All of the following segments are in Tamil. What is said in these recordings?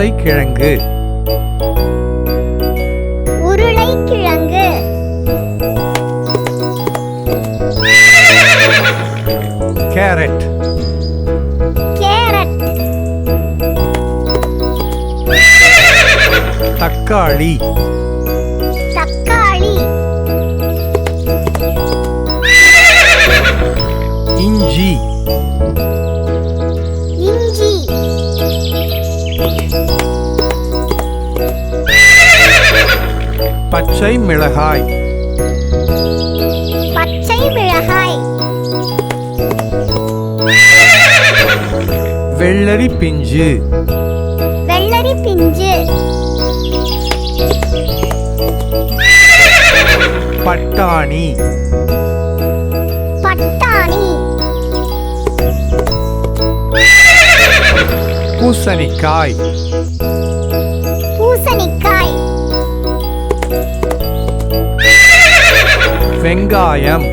உருளைக்கிழங்கு. உருளைக்கிழங்கு. கேரட். கேரட். தக்காளி. தக்காளி. இஞ்சி. பச்சை மிளகாய். பச்சை மிளகாய். வெள்ளரி பிஞ்சு. வெள்ளரி பிஞ்சு. பட்டாணி. பட்டாணி. பூசணிக்காய். வெங்காயம்.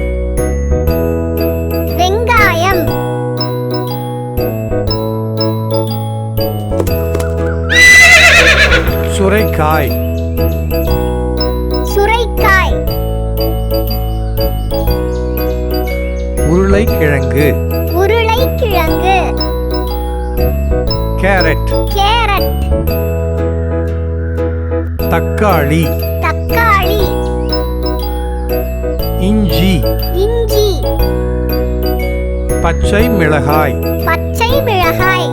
வெங்காயம். சுரைக்காய். சுரைக்காய். உருளைக்கிழங்கு. உருளைக்கிழங்கு. கேரட். கேரட். தக்காளி. இஞ்சி இஞ்சி. பச்சை மிளகாய் பச்சை மிளகாய்.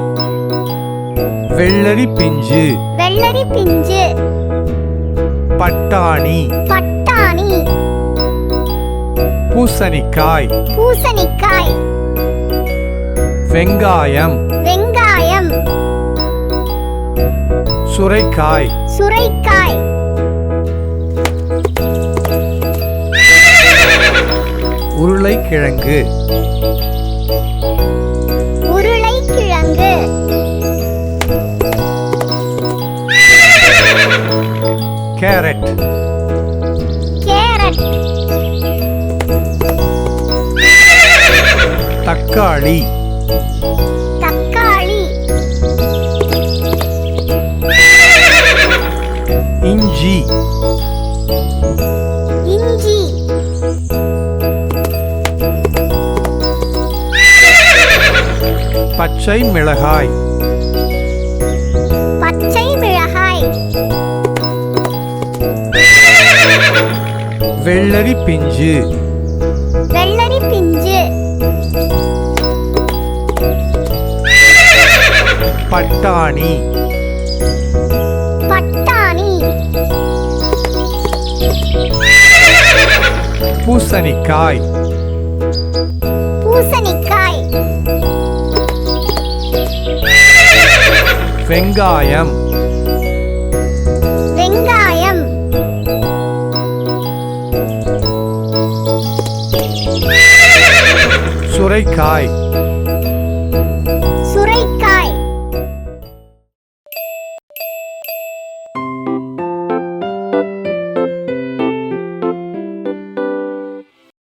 வெள்ளரி பிஞ்சு வெள்ளரி பிஞ்சு. பட்டாணி பட்டாணி. பூசணிக்காய் பூசணிக்காய். வெங்காயம் வெங்காயம். சுரைக்காய் சுரைக்காய். உருளைக்கிழங்கு. உருளைக்கிழங்கு. கேரட். கேரட். தக்காளி. தக்காளி. இஞ்சி. பச்சை மிளகாய். பச்சை மிளகாய். வெள்ளரி பிஞ்சு. வெள்ளரி பிஞ்சு. பட்டாணி. பட்டாணி. பூசணிக்காய். பூசணிக்காய். வெங்காயம். வெங்காயம். சுரைக்காய்.